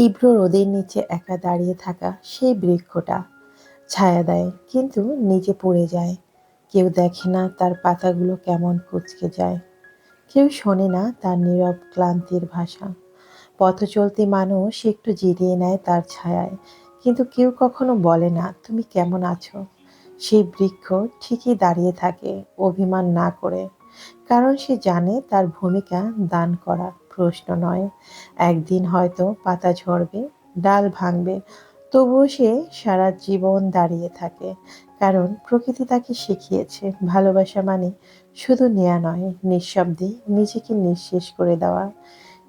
তীব্র রোদের নিচে একা দাঁড়িয়ে থাকা সেই বৃক্ষটা ছায়া দেয়, কিন্তু নিচে পড়ে যায়। কেউ দেখে না তার পাতাগুলো কেমন কুচকে যায়। কেউ শোনে না তার নীরব, ক্লান্তির ভাষা। পথ চলতি মানুষ একটু জিরিয়ে নেয় তার ছায়ায়, কিন্তু কেউ কখনো বলে না, তুমি কেমন আছো? সেই বৃক্ষ ঠিকই দাঁড়িয়ে থাকে অভিমান না করে, কারণ সে জানে তার ভূমিকা দান করা। প্রশ্ন নয়। একদিন হয়তো পাতা ঝরবে, ডাল ভাঙবে, তবুও সে সারা জীবন দাঁড়িয়ে থাকে। কারণ প্রকৃতি তাকে শিখিয়েছে, ভালোবাসা মানে শুধু নেয়া নয়, নিঃশব্দে নিজেকে নিঃশেষ করে দেওয়া।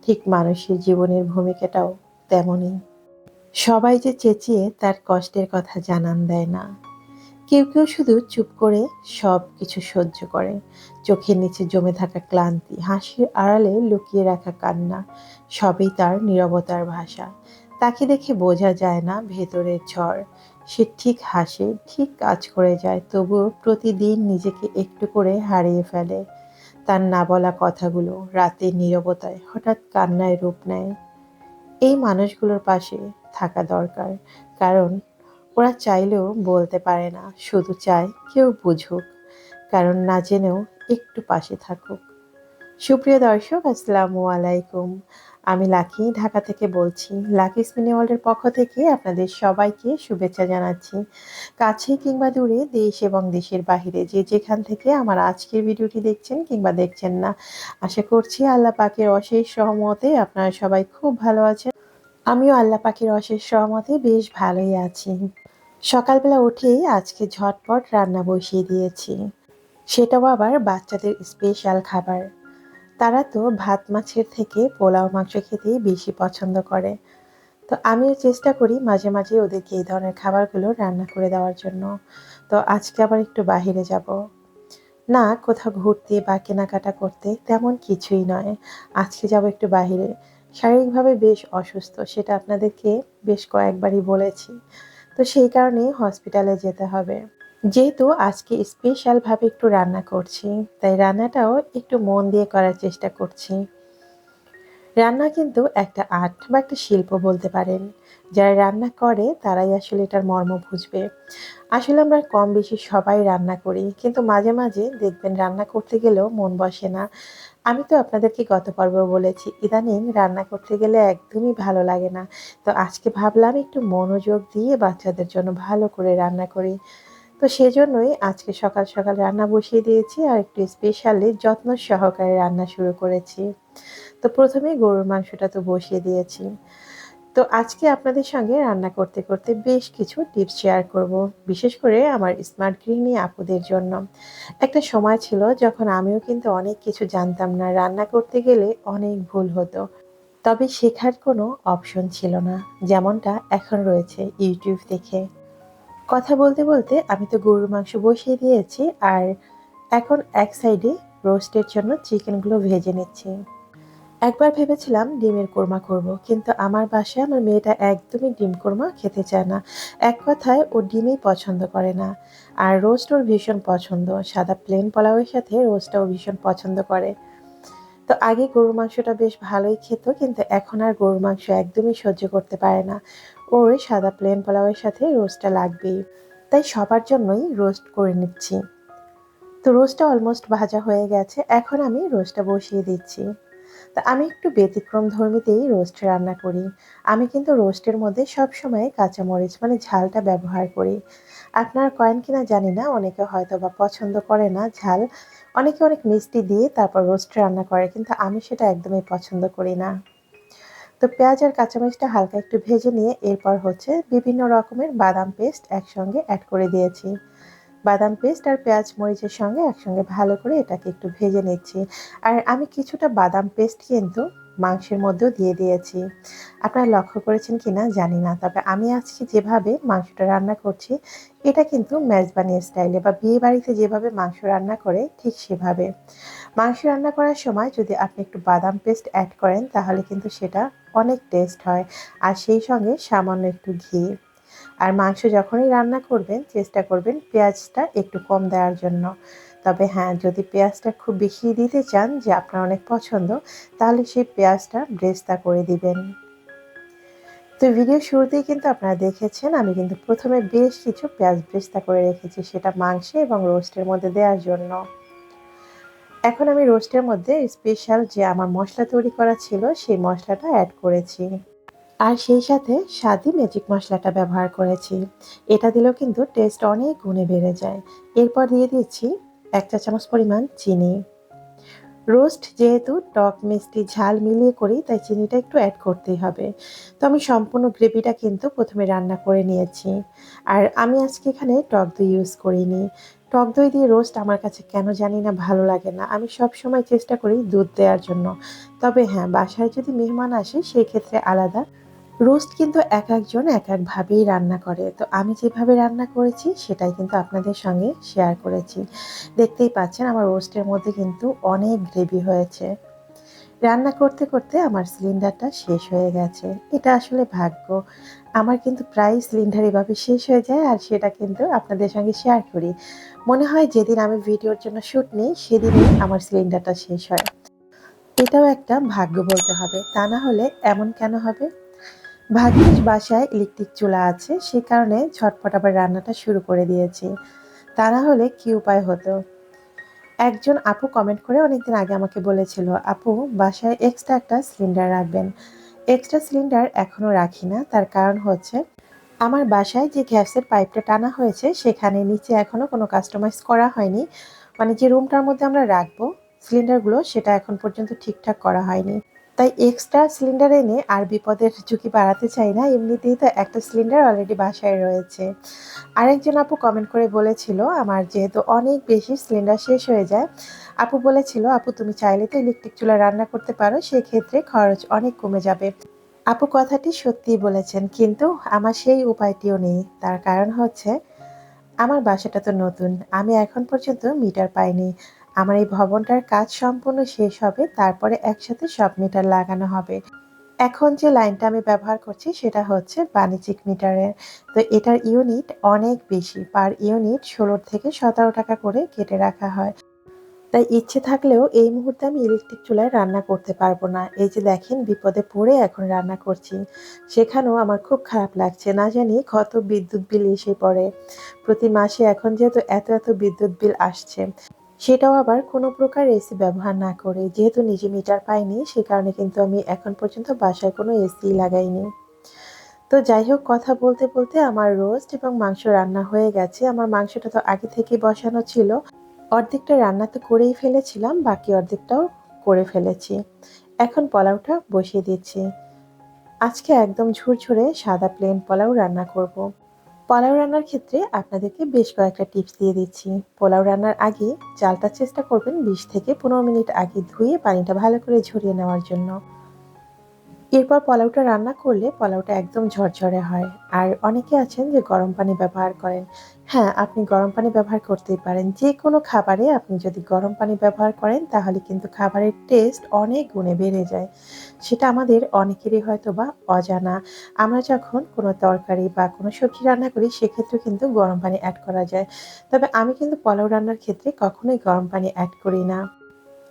ঠিক মানুষের জীবনের ভূমিকাটাও তেমনই। সবাই যে চেঁচিয়ে তার কষ্টের কথা জানান দেয় না। কেউ কেউ শুধু চুপ করে সব কিছু সহ্য করে। চোখের নিচে জমে থাকা ক্লান্তি, হাসির আড়ালে লুকিয়ে রাখা কান্না, সবই তার নীরবতার ভাষা। তাকে দেখে বোঝা যায় না ভেতরের ঝড়। সে ঠিক হাসে, ঠিক কাজ করে যায়, তবুও প্রতিদিন নিজেকে একটু করে হারিয়ে ফেলে। তার না বলা কথাগুলো রাতে নীরবতায় হঠাৎ কান্নায় রূপ নেয়। এই মানুষগুলোর পাশে থাকা দরকার, কারণ ওরা চাইলেও বলতে পারে না, শুধু চায় কেউ বুঝুক, কারণ না জেনেও একটু পাশে থাকুক। সুপ্রিয় দর্শক, আসসালামু আলাইকুম। আমি লাকি, ঢাকা থেকে বলছি, লাকি স্পিনি ওয়ার্ল্ডের পক্ষ থেকে আপনাদের সবাইকে শুভেচ্ছা জানাচ্ছি। কাছে কিংবা দূরে, দেশ এবং দেশের বাহিরে, যে যেখান থেকে আমার আজকের ভিডিওটি দেখছেন কিংবা দেখছেন না, আশা করছি আল্লাহ পাকের অশেষ সহমতে আপনারা সবাই খুব ভালো আছেন। আমিও আল্লাহ পাখির অশেষ সহমতে বেশ ভালোই আছি। সকালবেলা উঠেই আজকে ঝটপট রান্না বসিয়ে দিয়েছি। সেটাও আবার বাচ্চাদের স্পেশাল খাবার। তারা তো ভাত মাছের থেকে পোলাও মাংস খেতেই বেশি পছন্দ করে। তো আমিও চেষ্টা করি মাঝে মাঝে ওদেরকে এই ধরনের খাবারগুলো রান্না করে দেওয়ার জন্য। তো আজকে আবার একটু বাহিরে যাব। না, কোথাও ঘুরতে বা কেনাকাটা করতে তেমন কিছুই নয়। আজকে যাব একটু বাহিরে। শারীরিকভাবে বেশ অসুস্থ, সেটা আপনাদেরকে বেশ কয়েকবারই বলেছি। তো সেই কারণে হসপিটালে যেতে হবে। যেহেতু আজকে স্পেশালভাবে একটু রান্না করছি, তাই রান্নাটাও একটু মন দিয়ে করার চেষ্টা করছি। রান্না কিন্তু একটা আর্ট বা একটা শিল্প বলতে পারেন। যারা রান্না করে, তারাই আসলে এটার মর্ম বুঝবে। আসলে আমরা কম বেশি সবাই রান্না করি, কিন্তু মাঝে মাঝে দেখবেন রান্না করতে গেলেও মন বসে না। আমি তো আপনাদেরকে গত পর্ব বলেছি, ইদানিং রান্না করতে গেলে একদমই ভালো লাগে না। তো আজকে ভাবলাম একটু মনোযোগ দিয়ে বাচ্চাদের জন্য ভালো করে রান্না করি। তো সেজন্যই আজকে সকাল সকাল রান্না বসিয়ে দিয়েছি আর একটু স্পেশালি যত্ন সহকারে রান্না শুরু করেছি। তো প্রথমে গরুর মাংসটা তো বসিয়ে দিয়েছি। তো আজকে আপনাদের সঙ্গে রান্না করতে করতে বেশ কিছু টিপস শেয়ার করব, বিশেষ করে আমার স্মার্ট গৃহিণী আপুদের জন্য। একটা সময় ছিল যখন আমিও কিন্তু অনেক কিছু জানতাম না, রান্না করতে গেলে অনেক ভুল হতো। তবে শেখার কোনো অপশন ছিল না, যেমনটা এখন রয়েছে ইউটিউব দেখে। কথা বলতে বলতে আমি তো গরুর মাংস বসিয়ে দিয়েছি, আর এখন এক সাইডে রোস্টের জন্য চিকেনগুলো ভেজে নিচ্ছি। একবার ভেবেছিলাম ডিমের কোরমা করব, কিন্তু আমার বাসায় আমার মেয়েটা একদমই ডিম কোরমা খেতে চায় না। এক কথায় ও ডিমই পছন্দ করে না। আর রোস্ট ওর ভীষণ পছন্দ। সাদা প্লেন পোলাওয়ের সাথে রোস্টটাও ভীষণ পছন্দ করে। তো আগে গরুর মাংসটা বেশ ভালোই খেত, কিন্তু এখন আর গরুর মাংস একদমই সহ্য করতে পারে না। ওর সাদা প্লেন পোলাওয়ের সাথে রোস্টটা লাগবেই। তাই সবার জন্যই রোস্ট করে নিচ্ছি। তো রোস্টটা অলমোস্ট ভাজা হয়ে গেছে। এখন আমি রোস্টটা বসিয়ে দিচ্ছি। তা আমি একটু ব্যতিক্রম ধর্মীতেই রোস্ট রান্না করি। আমি কিন্তু রোস্টের মধ্যে সব সময় কাঁচামরিচ মানে ঝালটা ব্যবহার করি। আপনার কয়েন কিনা জানি না, অনেকে হয়তো বা পছন্দ করে না ঝাল। অনেকে অনেক মিষ্টি দিয়ে তারপর রোস্ট রান্না করে, কিন্তু আমি সেটা একদমই পছন্দ করি না। তো পেঁয়াজ আর কাঁচামরিচটা হালকা একটু ভেজে নিয়ে এরপর হচ্ছে বিভিন্ন রকমের বাদাম পেস্ট একসঙ্গে অ্যাড করে দিয়েছি। বাদাম পেস্ট আর পেঁয়াজ মরিচের সঙ্গে একসঙ্গে ভালো করে এটাকে একটু ভেজে নিচ্ছি। আর আমি কিছুটা বাদাম পেস্ট কিন্তু মাংসের মধ্যেও দিয়ে দিয়েছি। আপনারা লক্ষ্য করেছেন কি না জানি না, তবে আমি আজকে যেভাবে মাংসটা রান্না করছি, এটা কিন্তু মেজবানি স্টাইলে বা বিয়ে বাড়িতে যেভাবে মাংস রান্না করে, ঠিক সেভাবে। মাংস রান্না করার সময় যদি আপনি একটু বাদাম পেস্ট অ্যাড করেন, তাহলে কিন্তু সেটা অনেক টেস্ট হয়। আর সেই সঙ্গে সামান্য একটু ঘি। আর মাংস যখনই রান্না করবেন, চেষ্টা করবেন পেঁয়াজটা একটু কম দেওয়ার জন্য। তবে হ্যাঁ যদি পেঁয়াজটা খুব বেশি দিতে চান যে আপনার অনেক পছন্দ, তাহলে সেই পেঁয়াজটা ব্রেস্তা করে দিবেন। তো ভিডিও শুরুতেই কিন্তু আপনারা দেখেছেন, আমি কিন্তু প্রথমে বেশ কিছু পেঁয়াজ ব্রেস্তা করে রেখেছি, সেটা মাংসে এবং রোস্টের মধ্যে দেওয়ার জন্য। এখন আমি রোস্টের মধ্যে স্পেশাল যে আমার মশলা তৈরি করা ছিল, সেই মশলাটা অ্যাড করেছি। আর সেই সাথে স্বাদই ম্যাজিক মশলাটা ব্যবহার করেছি। এটা দিলেও কিন্তু টেস্ট অনেক গুণে বেড়ে যায়। এরপর দিয়ে দিচ্ছি এক চা চামচ পরিমাণ চিনি। রোস্ট যেহেতু টক, মিষ্টি, ঝাল মিলিয়ে করি, তাই চিনিটা একটু অ্যাড করতেই হবে। তো আমি সম্পূর্ণ গ্রেভিটা কিন্তু প্রথমে রান্না করে নিয়েছি। আর আমি আজকে এখানে টক দই ইউজ করিনি। টক দই দিয়ে রোস্ট আমার কাছে কেন জানি না ভালো লাগে না। আমি সব সময় চেষ্টা করি দুধ দেওয়ার জন্য। তবে হ্যাঁ বাসায় যদি মেহমান আসে, সেই ক্ষেত্রে আলাদা। রোস্ট কিন্তু এক একজন এক একভাবেই রান্না করে। তো আমি যেভাবে রান্না করেছি, সেটাই কিন্তু আপনাদের সঙ্গে শেয়ার করেছি। দেখতেই পাচ্ছেন আমার রোস্টের মধ্যে কিন্তু অনেক গ্রেভি হয়েছে। রান্না করতে করতে আমার সিলিন্ডারটা শেষ হয়ে গেছে। এটা আসলে ভাগ্য। আমার কিন্তু প্রায় সিলিন্ডার এভাবে শেষ হয়ে যায় আর সেটা কিন্তু আপনাদের সঙ্গে শেয়ার করি। মনে হয় যেদিন আমি ভিডিওর জন্য শ্যুট নিই, সেদিনই আমার সিলিন্ডারটা শেষ হয়। এটাও একটা ভাগ্য বলতে হবে। তা না হলে এমন কেন হবে? ভাগ্যিস বাসায় ইলেকট্রিক চুলা আছে, সে কারণে ঝটপট আবার রান্নাটা শুরু করে দিয়েছি। তা না হলে কী উপায় হতো? একজন আপু কমেন্ট করে অনেকদিন আগে আমাকে বলেছিল, আপু, বাসায় এক্সট্রা একটা সিলিন্ডার রাখবেন। এক্সট্রা সিলিন্ডার এখনও রাখি না, তার কারণ হচ্ছে আমার বাসায় যে গ্যাসের পাইপটা টানা হয়েছে, সেখানে নিচে এখনও কোনো কাস্টমাইজ করা হয়নি। মানে যে রুমটার মধ্যে আমরা রাখব সিলিন্ডারগুলো সেটা এখন পর্যন্ত ঠিকঠাক করা হয়নি। তাই এক্সট্রা সিলিন্ডার এনে আর বিপদের ঝুঁকি বাড়াতে চাই না, এমনিতেই তো একটা সিলিন্ডার অলরেডি বাসায় রয়েছে। আরেকজন আপু কমেন্ট করে বলেছিল, আমার যেহেতু অনেক বেশি সিলিন্ডার শেষ হয়ে যায়। আপু বলেছিল, আপু, তুমি চাইলে তো ইলেকট্রিক চুলা রান্না করতে পারো, সেক্ষেত্রে খরচ অনেক কমে যাবে। আপু কথাটি সত্যিই বলেছেন, কিন্তু আমার সেই উপায়টিও নেই। তার কারণ হচ্ছে, আমার বাসাটা তো নতুন, আমি এখন পর্যন্ত মিটার পাইনি। আমার এই ভবনটার কাজ সম্পূর্ণ শেষ হবে, তারপরে একসাথে সব মিটার লাগানো হবে। এখন যে লাইনটা আমি ব্যবহার করছি, সেটা হচ্ছে বাণিজ্যিক মিটারের। তো এটার ইউনিট অনেক বেশি, পার ইউনিট ষোলো থেকে সতেরো টাকা করে কেটে রাখা হয়। তাই ইচ্ছে থাকলেও এই মুহূর্তে আমি ইলেকট্রিক চুলায় রান্না করতে পারব না। এই যে দেখেন, বিপদে পড়ে এখন রান্না করছি। সেখানেও আমার খুব খারাপ লাগছে, না জানি কত বিদ্যুৎ বিল এসে পড়ে। প্রতি মাসে এখন যেহেতু এত এত বিদ্যুৎ বিল আসছে সেটাও আবার কোনো প্রকার এসি ব্যবহার না করে। যেহেতু নিজে মিটার পাইনি, সে কারণে কিন্তু আমি এখন পর্যন্ত বাসায় কোনো এসি লাগাইনি। তো যাই হোক, কথা বলতে বলতে আমার রোস্ট এবং মাংস রান্না হয়ে গেছে। আমার মাংসটা তো আগে থেকেই বসানো ছিল। অর্ধেকটা রান্না তো করেই ফেলেছিলাম, বাকি অর্ধেকটাও করে ফেলেছি। এখন পোলাওটা বসিয়ে দিচ্ছি। আজকে একদম ঝুরঝুরে সাদা প্লেন পোলাও রান্না করব। পোলাও রান্নার ক্ষেত্রে আপনাদেরকে বেশ কয়েকটা টিপস দিয়ে দিচ্ছি। পোলাও রান্নার আগে চালটা চেষ্টা করবেন বিশ থেকে পনেরো মিনিট আগে ধুয়ে পানিটা ভালো করে ঝরিয়ে নেওয়ার জন্য। এরপর পোলাওটা রান্না করলে পোলাওটা একদম ঝরঝরে হয়। আর অনেকে আছেন যে গরম পানি ব্যবহার করেন। হ্যাঁ আপনি গরম পানি ব্যবহার করতেই পারেন। যে কোনো খাবারে আপনি যদি গরম পানি ব্যবহার করেন, তাহলে কিন্তু খাবারের টেস্ট অনেক গুণে বেড়ে যায়। সেটা আমাদের অনেকেরই হয়তো বা অজানা। আমরা যখন কোনো তরকারি বা কোনো সবজি রান্না করি সেক্ষেত্রে কিন্তু গরম পানি অ্যাড করা যায়। তবে আমি কিন্তু পোলাও রান্নার ক্ষেত্রে কখনোই গরম পানি অ্যাড করি না।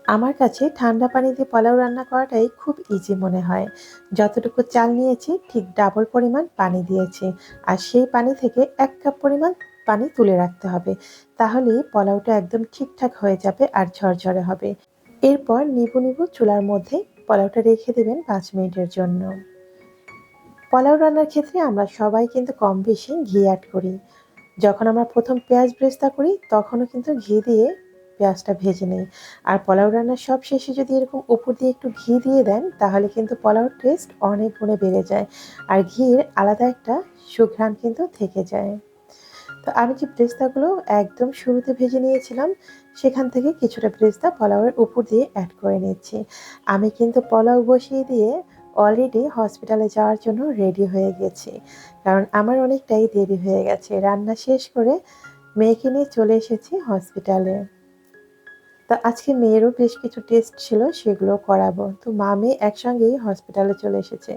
আমার কাছে ঠান্ডা পানি দিয়ে পোলাও রান্না করাটাই খুব ইজি মনে হয়। যতটুকু চাল নিয়েছি, ঠিক ডাবল পরিমাণ পানি দিয়েছি। আর সেই পানি থেকে এক কাপ পরিমাণ পানি তুলে রাখতে হবে। তাহলেই পোলাওটা একদম ঠিকঠাক হয়ে যাবে আর ঝরঝরে হবে। এরপর নিবু নিবু চুলার মধ্যে পোলাওটা রেখে দেবেন পাঁচ মিনিটের জন্য। পোলাও রান্নার ক্ষেত্রে আমরা সবাই কিন্তু কম বেশি ঘি অ্যাড করি। যখন আমরা প্রথম পেঁয়াজ ব্রেস্তা করি, তখনও কিন্তু ঘি দিয়ে পেঁয়াজটা ভেজে নেই। আর পোলাও রান্নার সব শেষে যদি এরকম উপর দিয়ে একটু ঘি দিয়ে দেন, তাহলে কিন্তু পোলাওর টেস্ট অনেক গুণে বেড়ে যায়। আর ঘির আলাদা একটা সুঘ্রাণ কিন্তু থেকে যায়। তো আমি যে ব্রেস্তাগুলো একদম শুরুতে ভেজে নিয়েছিলাম, সেখান থেকে কিছুটা ব্রেস্তা পোলাওয়ের উপর দিয়ে অ্যাড করে নিচ্ছি। আমি কিন্তু পোলাও বসিয়ে দিয়ে অলরেডি হসপিটালে যাওয়ার জন্য রেডি হয়ে গেছি। কারণ আমার অনেকটাই দেরি হয়ে গেছে। রান্না শেষ করে মেয়েকে নিয়ে চলে এসেছি হসপিটালে তা আজকে মেয়েরও বেশ কিছু টেস্ট ছিল, সেগুলো করাবো। তো মা মেয়ে একসঙ্গেই হসপিটালে চলে এসেছে।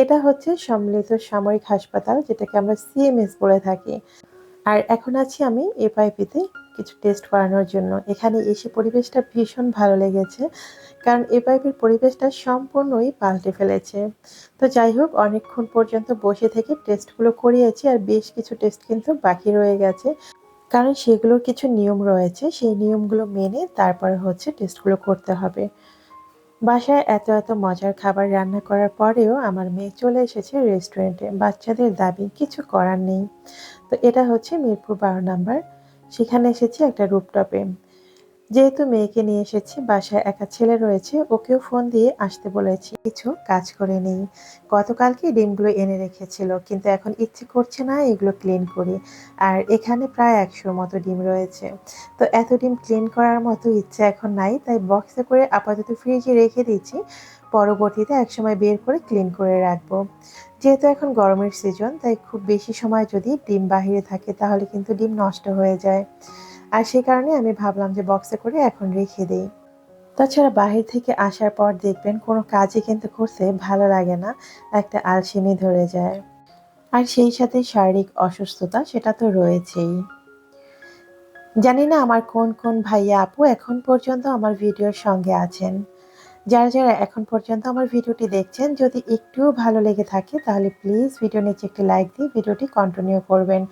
এটা হচ্ছে সম্মিলিত সামরিক হাসপাতাল, যেটাকে আমরা সিএমএস বলে থাকি। আর এখন আছি আমি এপাইপিতে কিছু টেস্ট করানোর জন্য। এখানে এসে পরিবেশটা ভীষণ ভালো লেগেছে, কারণ এ পাইপের পরিবেশটা সম্পূর্ণই পাল্টে ফেলেছে। তো যাই হোক, অনেকক্ষণ পর্যন্ত বসে থেকে টেস্টগুলো করিয়েছি, আর বেশ কিছু টেস্ট কিন্তু বাকি রয়ে গেছে। কারণ সেগুলোর কিছু নিয়ম রয়েছে, সেই নিয়মগুলো মেনে তারপরে হচ্ছে টেস্টগুলো করতে হবে। বাসায় এত এত মজার খাবার রান্না করার পরেও আমার মেয়ে চলে এসেছে রেস্টুরেন্টে বাচ্চাদের দাবি, কিছু করার নেই। তো এটা হচ্ছে মিরপুর বারো নাম্বার। সেখানে এসেছি একটা রুপটপে যেহেতু মেয়েকে নিয়ে এসেছি, বাসায় একা ছেলে রয়েছে, ওকেও ফোন দিয়ে আসতে বলেছি। কিছু কাজ করে নেই। গতকালকে ডিমগুলো এনে রেখেছিল, কিন্তু এখন ইচ্ছে করছে না এগুলো ক্লিন করি। আর এখানে প্রায় একশোর মতো ডিম রয়েছে। তো এত ডিম ক্লিন করার মতো ইচ্ছে এখন নাই, তাই বক্সে করে আপাতত ফ্রিজে রেখে দিচ্ছি। পরবর্তীতে একসময় বের করে ক্লিন করে রাখব। যেহেতু এখন গরমের সিজন তাই খুব বেশি সময় যদি ডিম বাহিরে থাকে, তাহলে কিন্তু ডিম নষ্ট হয়ে যায়। আর সেই কারণে আমি ভাবলাম যে বক্সে করে এখন রেখে দিই। তাছাড়া বাহির থেকে আসার পর দেখবেন কোনো কাজই কিন্তু করতে ভালো লাগে না, একটা আলসেমি ধরে যায়। আর সেই সাথে শারীরিক অসুস্থতা সেটা তো রয়েছেই। জানি না আমার কোন কোন ভাইয়া আপু এখন পর্যন্ত আমার ভিডিওর সঙ্গে আছেন। যারা যারা এখন পর্যন্ত আমার ভিডিওটি দেখছেন, যদি একটুও ভালো লেগে থাকে, তাহলে প্লিজ ভিডিও নিচে একটি লাইক দিয়ে ভিডিওটি কন্টিনিউ করবেন।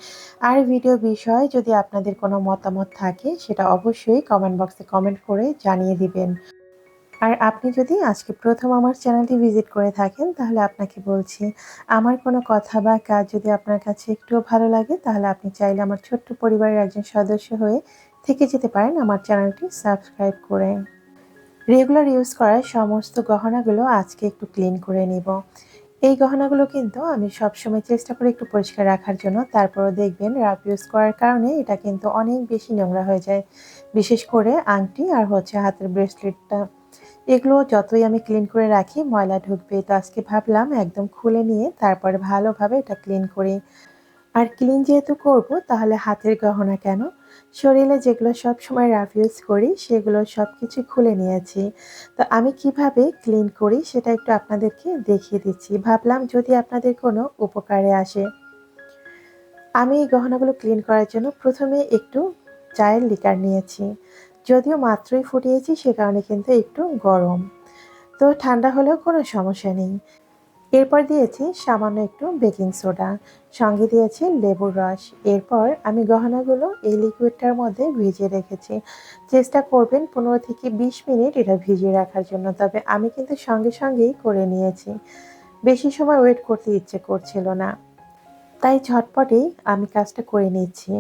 আর ভিডিও বিষয়ে যদি আপনাদের কোনো মতামত থাকে, সেটা অবশ্যই কমেন্ট বক্সে কমেন্ট করে জানিয়ে দিবেন। আর আপনি যদি আজকে প্রথম আমার চ্যানেলটি ভিজিট করে থাকেন, তাহলে আপনাকে বলছি, আমার কোনো কথা বা কাজ যদি আপনার কাছে একটুও ভালো লাগে, তাহলে আপনি চাইলে আমার ছোট্ট পরিবারের একজন সদস্য হয়ে থেকে যেতে পারেন, আমার চ্যানেলটি সাবস্ক্রাইব করে। রেগুলার ইউজ করা সমস্ত গহনাগুলো আজকে একটু ক্লিন করে নিব। এই গহনাগুলো কিন্তু আমি সবসময় চেষ্টা করি একটু পরিষ্কার রাখার জন্য। তারপরও দেখবেন রাফ ইউজ করার কারণে এটা কিন্তু অনেক বেশি নোংরা হয়ে যায়। বিশেষ করে আংটি আর হচ্ছে হাতের ব্রেসলেটটা এগুলো যতই আমি ক্লিন করে রাখি, ময়লা ঢুকবে। তো আজকে ভাবলাম একদম খুলে নিয়ে তারপরে ভালোভাবে এটা ক্লিন করি। আর ক্লিন যেহেতু করব, তাহলে হাতের গহনা কেন? শরীরে যেগুলো সব সময় রাফ ইউজ করি, সেগুলো সব কিছু খুলে নিয়েছি। তো আমি কীভাবে ক্লিন করি সেটা একটু আপনাদেরকে দেখিয়ে দিচ্ছি। ভাবলাম যদি আপনাদের কোনো উপকারে আসে। আমি এই গহনাগুলো ক্লিন করার জন্য প্রথমে একটু চায়ের লিকার নিয়েছি। যদিও মাত্রই ফুটিয়েছি, সে কারণে কিন্তু একটু গরম। তো ঠান্ডা হলেও কোনো সমস্যা নেই। এরপর দিয়েছি সামান্য একটু বেকিং সোডা। সঙ্গে দিয়েছি লেবুর রস। এরপর আমি গহনাগুলো এই লিকুইডটার মধ্যে ভিজিয়ে রেখেছি। চেষ্টা করবেন পনেরো থেকে বিশ মিনিট এটা ভিজিয়ে রাখার জন্য, তবে আমি কিন্তু সঙ্গে সঙ্গেই করে নিয়েছি। বেশি সময় ওয়েট করতে ইচ্ছে করছিল না। তাই ঝটপটেই আমি কাজটা করে নিচ্ছি।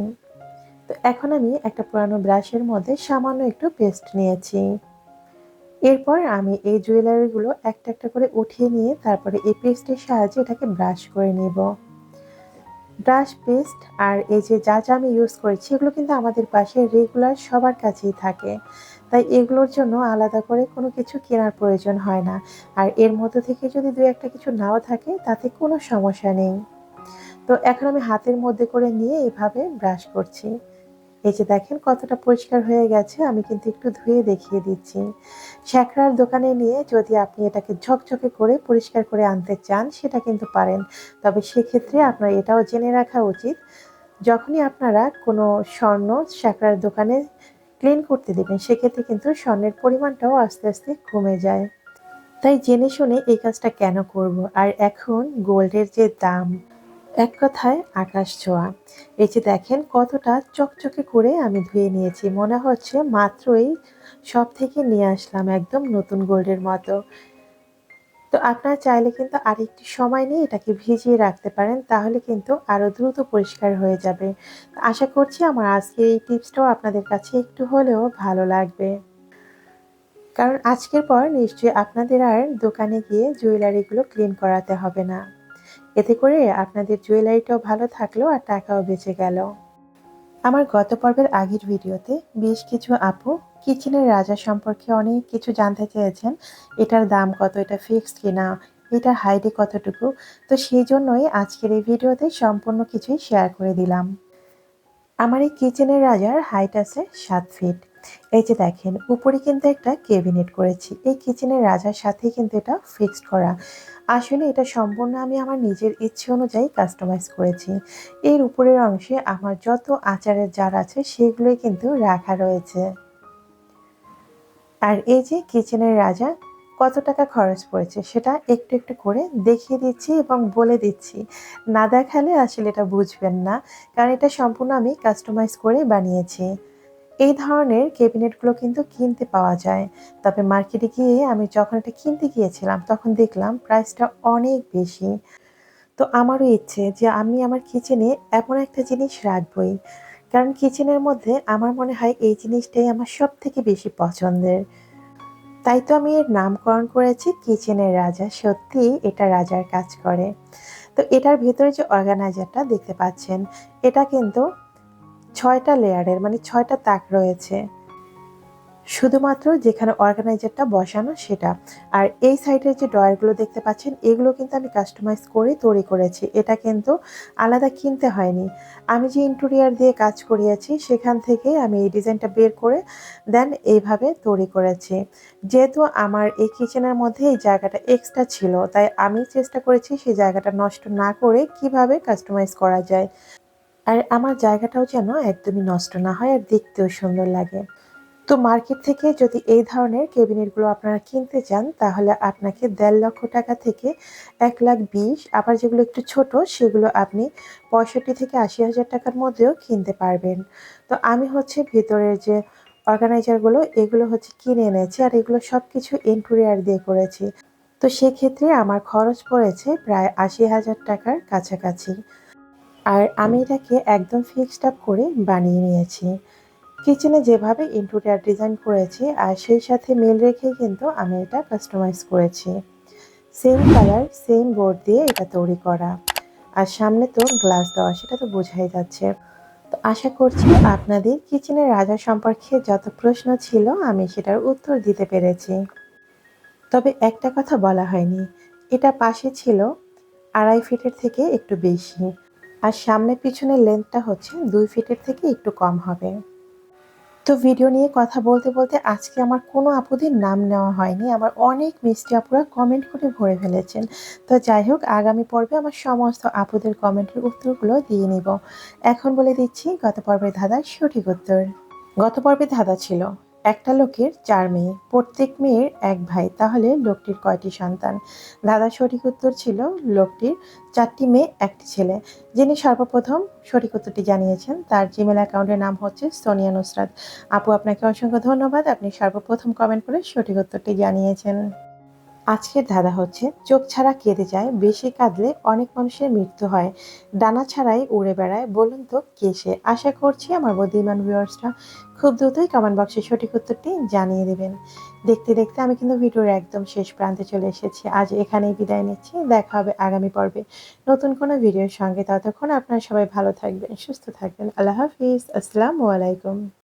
তো এখন আমি একটা পুরানো ব্রাশের মধ্যে সামান্য একটু পেস্ট নিয়েছি। এরপর আমি এই জুয়েলারিগুলো একটা একটা করে উঠিয়ে নিয়ে তারপরে এই পেস্টের সাহায্যে এটাকে ব্রাশ করে নেব। ব্রাশ পেস্ট আর এই যে যা যা আমি ইউজ করেছি, এগুলো কিন্তু আমাদের পাশে রেগুলার সবার কাছেই থাকে। তাই এগুলোর জন্য আলাদা করে কোনো কিছু কেনার প্রয়োজন হয় না। আর এর মধ্যে থেকে যদি দু একটা কিছু নাও থাকে, তাতে কোনো সমস্যা নেই। তো এখন আমি হাতের মধ্যে করে নিয়ে এভাবে ব্রাশ করছি। এই যে দেখেন কতটা পরিষ্কার হয়ে গেছে, আমি কিন্তু একটু ধুয়ে দেখিয়ে দিচ্ছি। শ্যাকরার দোকানে নিয়ে যদি আপনি এটাকে ঝকঝকে করে পরিষ্কার করে আনতে চান, সেটা কিন্তু পারেন। তবে সেক্ষেত্রে আপনার এটাও জেনে রাখা উচিত, যখনই আপনারা কোনো স্বর্ণ শ্যাকরার দোকানে ক্লিন করতে দেবেন, সেক্ষেত্রে কিন্তু স্বর্ণের পরিমাণটাও আস্তে আস্তে কমে যায়। তাই জেনে শুনে এই কাজটা কেন করব? আর এখন গোল্ডের যে দাম এক কথায় আকাশ ছোঁয়া। এই যে দেখেন কতটা চকচকে করে আমি ধুয়ে নিয়েছি। মনে হচ্ছে মাত্রই সব থেকে নিয়ে আসলাম একদম নতুন গোল্ডের মতো। তো আপনারা চাইলে কিন্তু আরেকটি সময় নিয়ে এটাকে ভিজিয়ে রাখতে পারেন, তাহলে কিন্তু আরও দ্রুত পরিষ্কার হয়ে যাবে। আশা করছি আমার আজকের এই টিপসটাও আপনাদের কাছে একটু হলেও ভালো লাগবে। কারণ আজকের পর নিশ্চয়ই আপনাদের আর দোকানে গিয়ে জুয়েলারিগুলো ক্লিন করাতে হবে না। এতে করে আপনাদের জুয়েলারিটাও ভালো থাকল আর টাকাও বেঁচে গেল। আমার গত পর্বের আগের ভিডিওতে বেশ কিছু আপু কিচেনের রাজা সম্পর্কে অনেক কিছু জানতে চেয়েছেন, এটার দাম কত, এটা ফিক্সড কিনা, এটার হাইটে কতটুকু, তো সেই জন্যই আজকের এই ভিডিওতে সম্পূর্ণ কিছুই শেয়ার করে দিলাম। আমার এই কিচেনের রাজার হাইট আছে সাত ফিট এই যে দেখেন, উপরে কিন্তু একটা কেবিনেট করেছি। এই কিচেনের রাজার সাথে কিন্তু এটা ফিক্সড করা। আসলে এটা সম্পূর্ণ আমি আমার নিজের ইচ্ছে অনুযায়ী কাস্টমাইজ করেছি। এর উপরের অংশে আমার যত আচারের জার আছে সেগুলোই কিন্তু রাখা রয়েছে। আর এই যে কিচেনের রাজা, কত টাকা খরচ পড়েছে সেটা একটু একটু করে দেখিয়ে দিচ্ছি এবং বলে দিচ্ছি। না দেখালে আসলে এটা বুঝবেন না, কারণ এটা সম্পূর্ণ আমি কাস্টমাইজ করে বানিয়েছি। এই ধরনের ক্যাবিনেটগুলো কিন্তু কিনতে পাওয়া যায়। তবে মার্কেটে গিয়ে আমি যখন এটা কিনতে গিয়েছিলাম, তখন দেখলাম প্রাইসটা অনেক বেশি। তো আমারও ইচ্ছে যে আমি আমার কিচেনে এমন একটা জিনিস রাখবই। কারণ কিচেনের মধ্যে আমার মনে হয় এই জিনিসটাই আমার সব থেকে বেশি পছন্দের। তাই তো আমি এর নামকরণ করেছি কিচেনের রাজা। সত্যি এটা রাজার কাজ করে। তো এটার ভেতরে যে অর্গানাইজারটা দেখতে পাচ্ছেন, এটা কিন্তু ছয়টা লেয়ারের মানে ছয়টা তাক রয়েছে। শুধুমাত্র যেখানে অর্গানাইজারটা বসানো সেটা। আর এই সাইডের যে ডয়ারগুলো দেখতে পাচ্ছেন, এগুলো কিন্তু আমি কাস্টমাইজ করে তৈরি করেছি। এটা কিন্তু আলাদা কিনতে হয়নি। আমি যে ইন্টেরিয়ার দিয়ে কাজ করিয়েছি, সেখান থেকে আমি এই ডিজাইনটা বের করে দেন এইভাবে তৈরি করেছি। যেহেতু আমার এই কিচেনের মধ্যে এই জায়গাটা এক্সট্রা ছিল, তাই আমি চেষ্টা করেছি সেই জায়গাটা নষ্ট না করে কীভাবে কাস্টমাইজ করা যায়। আর আমার জায়গাটাও যেন একদমই নষ্ট না হয় আর দেখতেও সুন্দর লাগে। তো মার্কেট থেকে যদি এই ধরনের ক্যাবিনেটগুলো আপনারা কিনতে চান, তাহলে আপনাকে দেড় লক্ষ টাকা থেকে এক লাখ বিশ, আবার যেগুলো একটু ছোট, সেগুলো আপনি পঁয়ষট্টি থেকে আশি হাজার টাকার মধ্যেও কিনতে পারবেন। তো আমি হচ্ছে ভিতরের যে অর্গানাইজারগুলো, এগুলো হচ্ছে কিনে এনেছি আর এগুলো সব কিছু ইন্টেরিয়ার দিয়ে করেছি। তো সেক্ষেত্রে আমার খরচ পড়েছে প্রায় আশি হাজার টাকার কাছাকাছি। আর আমি এটাকে একদম ফিক্সড আপ করে বানিয়ে নিয়েছি। কিচেনে যেভাবে ইন্টেরিয়ার ডিজাইন করেছি আর সেই সাথে মিল রেখে কিন্তু আমি এটা কাস্টমাইজ করেছি। সেম কালার সেম বোর্ড দিয়ে এটা তৈরি করা। আর সামনে তো গ্লাস দেওয়া, সেটা তো বোঝাই যাচ্ছে। তো আশা করছি আপনাদের কিচেনের রাজা সম্পর্কে যত প্রশ্ন ছিল আমি সেটার উত্তর দিতে পেরেছি। তবে একটা কথা বলা হয়নি। এটা পাশে ছিল আড়াই ফিটের থেকে একটু বেশি। আর সামনে পিছনের লেন্থটা হচ্ছে দুই ফিটের থেকে একটু কম হবে। তো ভিডিও নিয়ে কথা বলতে বলতে আজকে আমার কোনো আপুদের নাম নেওয়া হয়নি আমার অনেক মিষ্টি আপুরা কমেন্ট করে ভরে ফেলেছেন। তো যাই হোক, আগামী পর্বে আমার সমস্ত আপুদের কমেন্টের উত্তরগুলো দিয়ে নিব। এখন বলে দিচ্ছি, গত পর্বের ধাঁধার সঠিক উত্তর। গত পর্বে ধাঁধা ছিল একটা লোকের চার মেয়ে, প্রত্যেক মেয়ের এক ভাই, তাহলে লোকটির কয়টি সন্তান? দাদা, সঠিক উত্তর ছিল লোকটির চারটি মেয়ে, একটি ছেলে। যিনি সর্বপ্রথম সঠিক উত্তরটি জানিয়েছেন, তার জিমেল অ্যাকাউন্টের নাম হচ্ছে সোনিয়া নুসরাত। আপু, আপনাকে অসংখ্য ধন্যবাদ। আপনি সর্বপ্রথম কমেন্ট করে সঠিক উত্তরটি জানিয়েছেন। আজকের ধাঁধা হচ্ছে, চোখ ছাড়া কেঁদে যায়, বেশি কাঁদলে অনেক মানুষের মৃত্যু হয়। ডানা ছাড়াই উড়ে বেড়ায়, বলুন তো কে সে? আশা করছি আমার বুদ্ধিমান ভিউয়ার্সরা খুব দ্রুতই কমেন্ট বক্সে সঠিক উত্তরটি জানিয়ে দেবেন। দেখতে দেখতে আমি কিন্তু ভিডিওর একদম শেষ প্রান্তে চলে এসেছি। আজ এখানেই বিদায় নিচ্ছি। দেখা হবে আগামী পর্বে নতুন কোনো ভিডিওর সঙ্গে। ততক্ষণ আপনারা সবাই ভালো থাকবেন, সুস্থ থাকবেন। আল্লাহ হাফিজ। আসসালামু আলাইকুম।